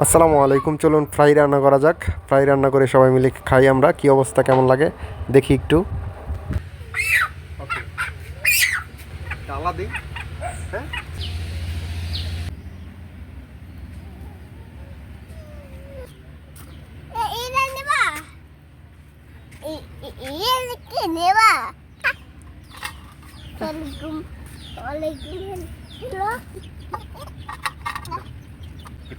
আসসালামু আলাইকুম চলুন ফ্রাই রান্না করা যাক। ফ্রাই রান্না করে সবাই মিলে খাই আমরা কি অবস্থা কেমন লাগে? দেখি একটু। ডালা দিই। হ্যাঁ? 이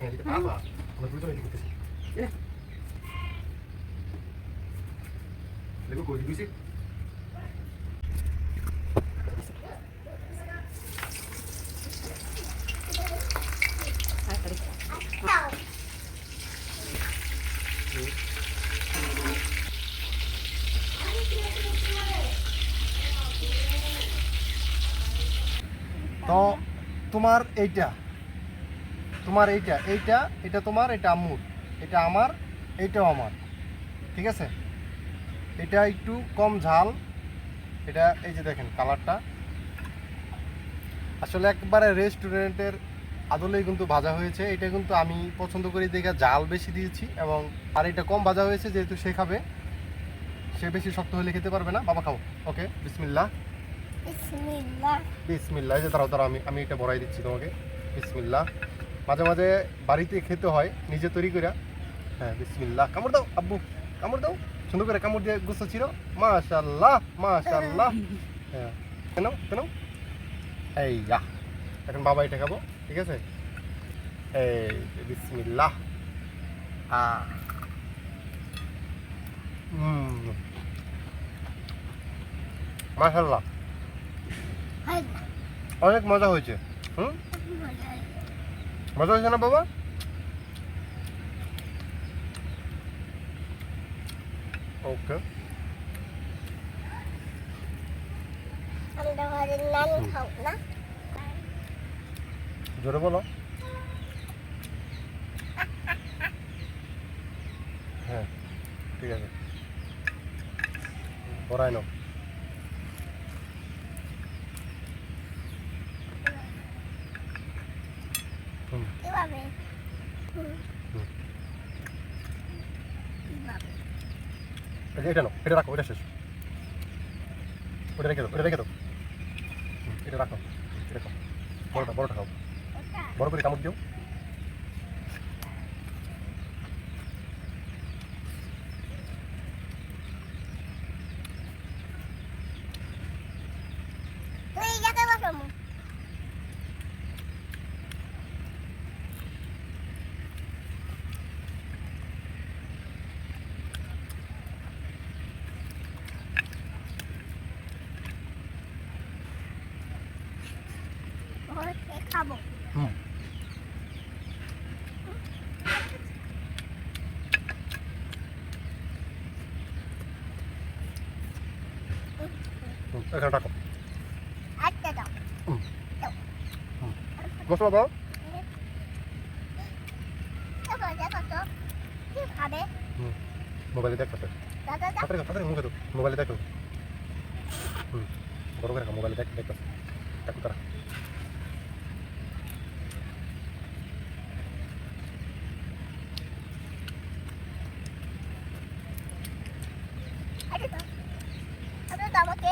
yang kalau gue tuh yang gitu ya lalu gue gitu sih. Iya. তোমার এইটা তোমার এইটা এইটা এটা তোমার এটা আম্মুর এটা আমার এইটাও আমার ঠিক আছে? এটা একটু কম ঝাল এটা এই যে দেখেন কালারটা। আসলে একবারে রেস্টুরেন্টের আদলেই কিন্তু ভাজা হয়েছে এটা কিন্তু আমি পছন্দ করি দেখে জাল বেশি দিয়েছি এবং আর এটা কম ভাজা হয়েছে যেহেতু সে খাবে সে বেশি শক্ত হলে খেতে পারবে না বাবা খাও ওকে? বিসমিল্লা বিসমিল্লাহ। বিসমিল্লা এই যে তারাও তারা আমি আমি এটা বড়াই দিচ্ছি তোমাকে বিসমিল্লা মাঝে মাঝে বাড়িতে খেতে হয় নিজে তৈরি করে হ্যাঁ বিসমিল্লা কামড় দাও আব্বু কামড় দাও। সুন্দর করে কামড় দিয়ে গুছো ছিল মাশাল্লাহ মাশাল্লাহ হ্যাঁ কেন কেন এই যা এখন বাবা এটা খাব ঠিক আছে? এই বিসমিল্লাহ। আ। মাশাল্লাহ অনেক মজা হয়েছে। হুম? মজা হয়েছে না বাবা? ওকে জোরে বলো। হ্যাঁ ঠিক আছে। পড়াই নাও হুম কীভাবে হুম। এই যে এটা নাও, এটা রাখো, এটা শেষ। ওটা রেখে দাও ওটা রেখে দাও। এটা রাখো, এটা খাও। বড়টা বড়টা খাও। বড় করে কামড় দিও। এই খাব। হুম। এখানে আচ্ছা দাও। বসো বাবা দেখো দেখো তো কি খাবে? হুম মোবাইলে দেখো তো দাদা দাদা তাড়াতাড়ি তাড়াতাড়ি মুখে তো মোবাইলে দেখো। হুম করে মোবাইলে দেখ দেখো। দেখো তারা আচ্ছা দাও আচ্ছা দাও আমাকে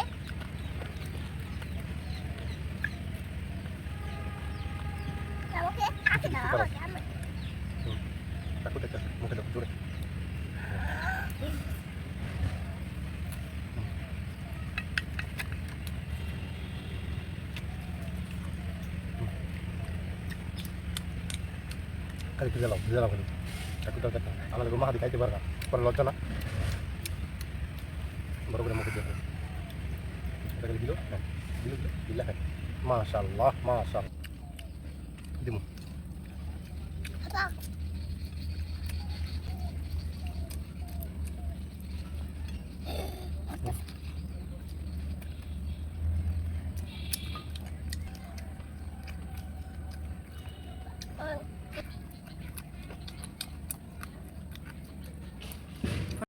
আমাকে আচ্ছা দাও আমাকে আমাকে দেখো দেখো মুখে দেখো জোরে খালি ভিজে লাও ভিজে লাও খালি চাকুটা দেখা আমাদের মা 对吗？好。